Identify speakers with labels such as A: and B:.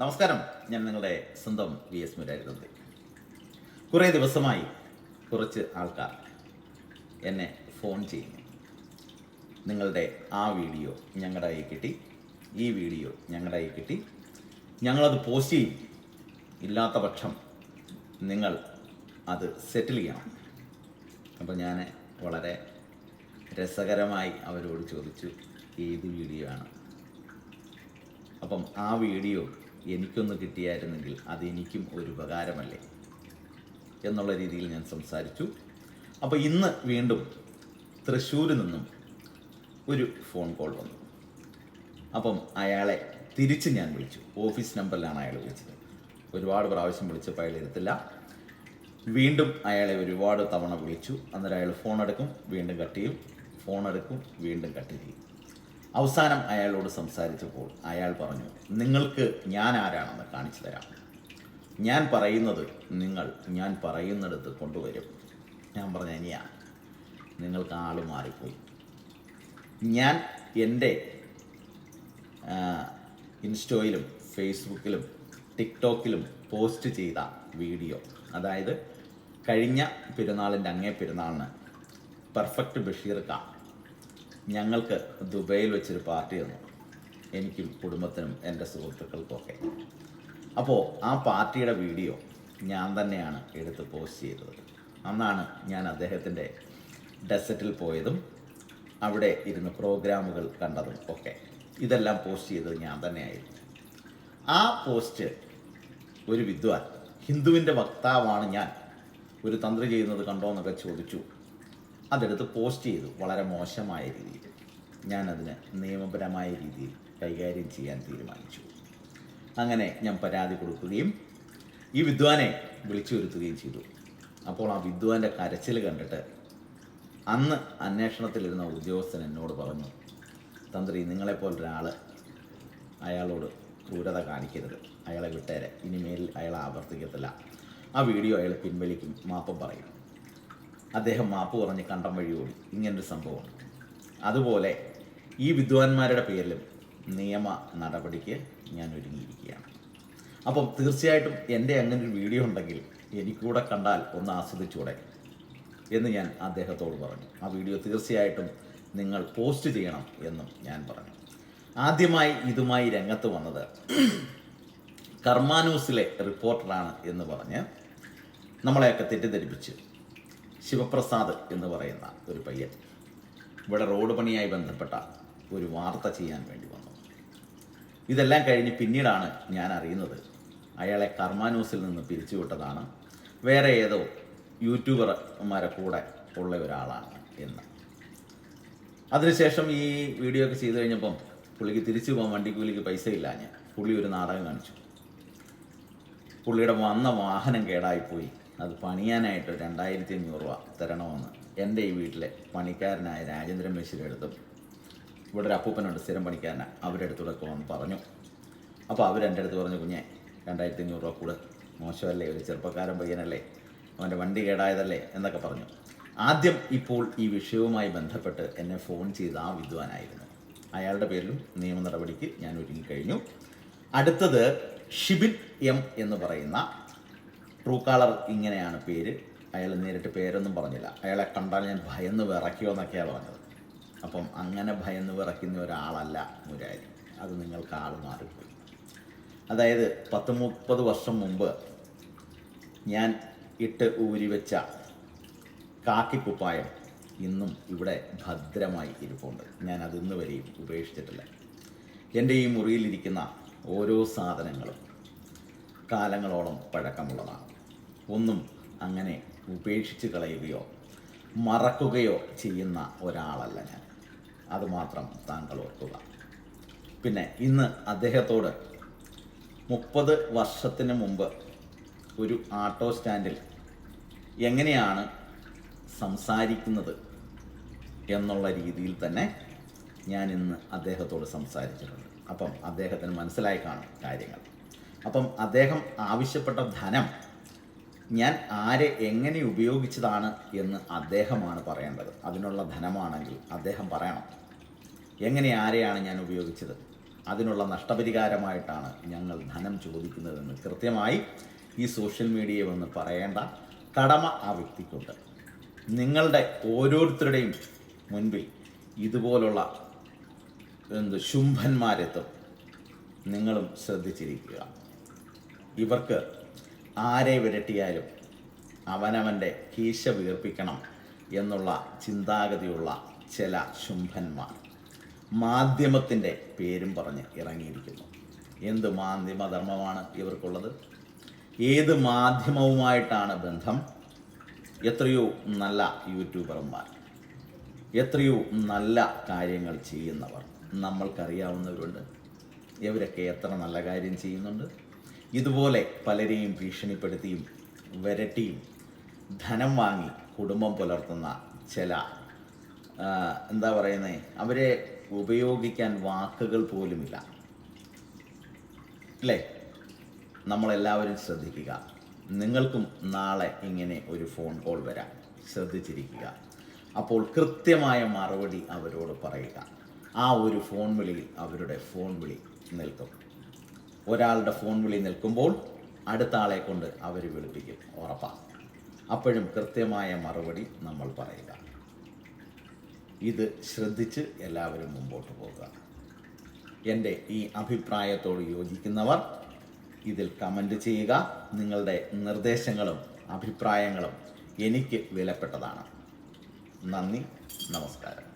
A: നമസ്കാരം. ഞാൻ നിങ്ങളുടെ സ്വന്തം വി എസ് മുരാരിതന്ത്രി കുറേ ദിവസമായി കുറച്ച് ആൾക്കാർ എന്നെ ഫോൺ ചെയ്യുന്നു. നിങ്ങളുടെ ആ വീഡിയോ ഞങ്ങളുടെ കയ്യിൽ കിട്ടി. ഈ വീഡിയോ ഞങ്ങളുടെ കയ്യിൽ കിട്ടി. ഞങ്ങളത് പോസ്റ്റ് ചെയ്യും. ഇല്ലാത്ത പക്ഷം നിങ്ങൾ അത് സെറ്റിൽ ചെയ്യണം. അപ്പോൾ ഞാൻ വളരെ രസകരമായി അവരോട് ചോദിച്ചു ഏത് വീഡിയോ ആണ്? അപ്പം ആ വീഡിയോ എനിക്കൊന്ന് കിട്ടിയായിരുന്നെങ്കിൽ അതെനിക്കും ഒരു ഉപകാരമല്ലേ? എന്നുള്ള രീതിയിൽ ഞാൻ സംസാരിച്ചു. അപ്പോൾ ഇന്ന് വീണ്ടും തൃശ്ശൂരിൽ നിന്നും ഒരു ഫോൺ കോൾ വന്നു. അപ്പം അയാളെ തിരിച്ച് ഞാൻ വിളിച്ചു. ഓഫീസ് നമ്പറിലാണ് അയാൾ വിളിച്ചത്. ഒരുപാട് പ്രാവശ്യം വിളിച്ചപ്പോൾ അയാൾ എടുത്തില്ല വീണ്ടും അയാളെ ഒരുപാട് തവണ വിളിച്ചു. അന്നേരം അയാൾ ഫോൺ എടുക്കും വീണ്ടും കട്ട് ചെയ്യും. ഫോൺ എടുക്കും വീണ്ടും കട്ട് ചെയ്യും. അവസാനം അയാളോട് സംസാരിച്ചപ്പോൾ അയാൾ പറഞ്ഞു നിങ്ങൾക്ക് ഞാൻ ആരാണെന്ന് കാണിച്ചു തരാം. ഞാൻ പറയുന്നത് നിങ്ങൾ ഞാൻ പറയുന്നിടത്ത് കൊണ്ടുവരും. ഞാൻ പറഞ്ഞ ഇനിയാ നിങ്ങൾക്ക് ആൾ മാറിപ്പോയി. ഞാൻ എന്റെ ഇൻസ്റ്റോയിലും ഫേസ്ബുക്കിലും ടിക്ടോക്കിലും പോസ്റ്റ് ചെയ്ത വീഡിയോ അതായത് കഴിഞ്ഞ പെരുന്നാളിന്റെ അങ്ങേ പെരുന്നാളിന് പെർഫെക്റ്റ് ബഷീർ കാ ഞങ്ങൾക്ക് ദുബൈയിൽ വെച്ചൊരു പാർട്ടി തന്നു. എനിക്കും കുടുംബത്തിനും എന്റെ സുഹൃത്തുക്കൾക്കൊക്കെ. അപ്പോൾ ആ പാർട്ടിയുടെ വീഡിയോ ഞാൻ തന്നെയാണ് എടുത്ത് പോസ്റ്റ് ചെയ്തത്. അന്നാണ് ഞാൻ അദ്ദേഹത്തിന്റെ ഡെസറ്റിൽ പോയതും അവിടെ ഇരുന്ന് പ്രോഗ്രാമുകൾ കണ്ടതും ഒക്കെ. ഇതെല്ലാം പോസ്റ്റ് ചെയ്തത് ഞാൻ തന്നെയായിരുന്നു. ആ പോസ്റ്റ് ഒരു വിദ്വാൻ ഹിന്ദുവിന്റെ വക്താവാണ് ഞാൻ. ഒരു തന്ത്രി ചെയ്യുന്നത് കണ്ടോ എന്നൊക്കെ ചോദിച്ചു. അതെടുത്ത് പോസ്റ്റ് ചെയ്തു വളരെ മോശമായ രീതിയിൽ. ഞാനതിന് നിയമപരമായ രീതിയിൽ കൈകാര്യം ചെയ്യാൻ തീരുമാനിച്ചു. അങ്ങനെ ഞാൻ പരാതി കൊടുക്കുകയും ഈ വിദ്വാനെ വിളിച്ചു വരുത്തുകയും ചെയ്തു. അപ്പോൾ ആ വിദ്വാന്റെ കരച്ചിൽ കണ്ടിട്ട് അന്ന് അന്വേഷണത്തിലിരുന്ന ഉദ്യോഗസ്ഥൻ എന്നോട് പറഞ്ഞു തന്ത്രി നിങ്ങളെപ്പോലൊരാൾ അയാളോട് ക്രൂരത കാണിക്കരുത്. അയാളെ വിട്ടേരെ. ഇനിമേൽ അയാൾ ആവർത്തിക്കത്തില്ല. ആ വീഡിയോ അയാൾ പിൻവലിക്കും. മാപ്പം പറയും. അദ്ദേഹം മാപ്പ് പറഞ്ഞ് കണ്ടം വഴി ഓടി. ഇങ്ങനൊരു സംഭവമുണ്ട് അതുപോലെ ഈ വിദ്വാൻമാരുടെ പേരിലും നിയമ നടപടിക്ക് ഞാൻ ഒരുങ്ങിയിരിക്കുകയാണ്. അപ്പം തീർച്ചയായിട്ടും എന്റെ അങ്ങനെ ഒരു വീഡിയോ ഉണ്ടെങ്കിൽ എനിക്കൂടെ കണ്ടാൽ ഒന്ന് ആസ്വദിച്ചൂടെ എന്ന് ഞാൻ അദ്ദേഹത്തോട് പറഞ്ഞു. ആ വീഡിയോ തീർച്ചയായിട്ടും നിങ്ങൾ പോസ്റ്റ് ചെയ്യണം എന്നും ഞാൻ പറഞ്ഞു. ആദ്യമായി ഇതുമായി രംഗത്ത് വന്നത് കർമാനൂസിലെ റിപ്പോർട്ടറാണ് എന്ന് പറഞ്ഞ് നമ്മളെയൊക്കെ തെറ്റിദ്ധരിപ്പിച്ച് ശിവപ്രസാദ് എന്ന് പറയുന്ന ഒരു പയ്യൻ ഇവിടെ റോഡ് പണിയായി ബന്ധപ്പെട്ട ഒരു വാർത്ത ചെയ്യാൻ വേണ്ടി വന്നു. ഇതെല്ലാം കഴിഞ്ഞ് പിന്നീടാണ് ഞാൻ അറിയുന്നത് അയാളെ കർമാന്യൂസിൽ നിന്ന് പിരിച്ചുവിട്ടതാണ്. വേറെ ഏതോ യൂട്യൂബർമാരെ കൂടെ ഉള്ള ഒരാളാണ് എന്ന്. അതിനുശേഷം ഈ വീഡിയോ ഒക്കെ ചെയ്തു കഴിഞ്ഞപ്പം പുള്ളിക്ക് തിരിച്ചു പോകാൻ വണ്ടിക്കൂലിക്ക് പൈസ ഇല്ല ഞാൻ. പുള്ളി ഒരു നാടകം കാണിച്ചു. പുള്ളിയുടെ വന്ന വാഹനം കേടായിപ്പോയി. അത് പണിയാനായിട്ട് രണ്ടായിരത്തി അഞ്ഞൂറ് രൂപ തരണമെന്ന് എന്റെ ഈ വീട്ടിലെ പണിക്കാരനായ രാജേന്ദ്രൻ മെസ്സിയുടെ അടുത്തും ഇവിടെ ഒരു അപ്പൂപ്പനുണ്ട് സ്ഥിരം പണിക്കാരനാണ് അവരുടെ അടുത്തൂടെ വന്ന് പറഞ്ഞു. അപ്പോൾ അവർ എന്റെ അടുത്ത് പറഞ്ഞു കുഞ്ഞെ രണ്ടായിരത്തി അഞ്ഞൂറ് രൂപ കൂടെ. മോശമല്ലേ ഒരു ചെറുപ്പക്കാരൻ പയ്യനല്ലേ അവന്റെ വണ്ടി കേടായതല്ലേ എന്നൊക്കെ പറഞ്ഞു. ആദ്യം ഇപ്പോൾ ഈ വിഷയവുമായി ബന്ധപ്പെട്ട് എന്നെ ഫോൺ ചെയ്ത ആ വിദ്വാനായിരുന്നു. അയാളുടെ പേരിലും നിയമ നടപടിക്ക് ഞാൻ ഒരുങ്ങിക്കഴിഞ്ഞു അടുത്തത് ഷിബിൻ എം എന്ന് പറയുന്ന ട്രൂ കളർ ഇങ്ങനെയാണ് പേര്. അയാൾ നേരിട്ട് പേരൊന്നും പറഞ്ഞില്ല. അയാളെ കണ്ടാൽ ഞാൻ ഭയന്ന് വിറയ്ക്കുമോ എന്നൊക്കെയാണ് പറഞ്ഞത്. അപ്പം അങ്ങനെ ഭയന്ന് വിറയ്ക്കുന്ന ഒരാളല്ല മുരാരി. അത് നിങ്ങൾക്ക് ആൾ മാറിപ്പോയി. അതായത് പത്ത് മുപ്പത് വർഷം മുമ്പ് ഞാൻ ഇട്ട് ഊരി വെച്ച കാക്കിക്കുപ്പായം ഇന്നും ഇവിടെ ഭദ്രമായി ഇരിപ്പുണ്ട്. ഞാൻ അതിന്ന് വരെയും ഉപേക്ഷിച്ചിട്ടില്ല. എന്റെ ഈ മുറിയിലിരിക്കുന്ന ഓരോ സാധനങ്ങളും കാലങ്ങളോളം പഴക്കമുള്ളതാണ്. ഒന്നും അങ്ങനെ ഉപേക്ഷിച്ച് കളയുകയോ മറക്കുകയോ ചെയ്യുന്ന ഒരാളല്ല ഞാൻ. അതുമാത്രം താങ്കൾ ഓർക്കുക. പിന്നെ ഇന്ന് അദ്ദേഹത്തോട് മുപ്പത് വർഷത്തിന് മുമ്പ് ഒരു ആട്ടോ സ്റ്റാൻഡിൽ എങ്ങനെയാണ് സംസാരിക്കുന്നത് എന്നുള്ള രീതിയിൽ തന്നെ ഞാൻ ഇന്ന് അദ്ദേഹത്തോട് സംസാരിച്ചിട്ടുണ്ട്. അപ്പം അദ്ദേഹത്തിന് മനസ്സിലായി കാണും കാര്യങ്ങൾ. അപ്പം അദ്ദേഹം ആവശ്യപ്പെട്ട ധനം ഞാൻ ആരെ എങ്ങനെ ഉപയോഗിച്ചതാണ് എന്ന് അദ്ദേഹമാണ് പറയേണ്ടത്. അതിനുള്ള ധനമാണെങ്കിൽ അദ്ദേഹം പറയണം. എങ്ങനെ ആരെയാണ് ഞാൻ ഉപയോഗിച്ചത്? അതിനുള്ള നഷ്ടപരിഹാരമായിട്ടാണ് ഞങ്ങൾ ധനം ചോദിക്കുന്നതെന്ന് കൃത്യമായി ഈ സോഷ്യൽ മീഡിയ വന്ന് പറയേണ്ട കടമ ആ വ്യക്തിക്കുണ്ട്. നിങ്ങളുടെ ഓരോരുത്തരുടെയും മുൻപിൽ ഇതുപോലുള്ള എന്ത് ശുംഭന്മാരെത്തും. നിങ്ങളും ശ്രദ്ധിച്ചിരിക്കുക. ഇവർക്ക് ആരെ വിരട്ടിയാലും അവനവന്റെ കീശ വീർപ്പിക്കണം എന്നുള്ള ചിന്താഗതിയുള്ള ചില ശുംഭന്മാർ മാധ്യമത്തിന്റെ പേരും പറഞ്ഞ് ഇറങ്ങിയിരിക്കുന്നു. എന്ത് മാധ്യമധർമ്മമാണ് ഇവർക്കുള്ളത്? ഏത് മാധ്യമവുമായിട്ടാണ് ബന്ധം? എത്രയോ നല്ല യൂട്യൂബർമാർ എത്രയോ നല്ല കാര്യങ്ങൾ ചെയ്യുന്നവർ നമ്മൾക്കറിയാവുന്നവരുണ്ട്. ഇവരൊക്കെ എത്ര നല്ല കാര്യം ചെയ്യുന്നുണ്ട്? ഇതുപോലെ പലരെയും ഭീഷണിപ്പെടുത്തിയും വരട്ടിയും ധനം വാങ്ങി കുടുംബം പുലർത്തുന്ന ചില എന്താ പറയുന്നത് അവരെ ഉപയോഗിക്കാൻ വാക്കുകൾ പോലുമില്ല. അല്ലേ? നമ്മളെല്ലാവരും ശ്രദ്ധിക്കുക. നിങ്ങൾക്കും നാളെ ഇങ്ങനെ ഒരു ഫോൺ കോൾ വരാം. ശ്രദ്ധിച്ചിരിക്കുക. അപ്പോൾ കൃത്യമായ മറുപടി അവരോട് പറയുക. ആ ഒരു ഫോൺ വിളിയിൽ അവരുടെ ഫോൺ വിളി നിൽക്കും. ഒരാളുടെ ഫോൺ വിളി നിൽക്കുമ്പോൾ അടുത്ത ആളെ കൊണ്ട് അവർ വിളിപ്പിക്കും. ഉറപ്പാണ് അപ്പോഴും കൃത്യമായ മറുപടി നമ്മൾ പറയുക ഇത് ശ്രദ്ധിച്ച് എല്ലാവരും മുമ്പോട്ട് പോകുക എന്റെ ഈ അഭിപ്രായത്തോട് യോജിക്കുന്നവർ ഇതിൽ കമന്റ് ചെയ്യുക. നിങ്ങളുടെ നിർദ്ദേശങ്ങളും അഭിപ്രായങ്ങളും എനിക്ക് വിലപ്പെട്ടതാണ്. നന്ദി. നമസ്കാരം.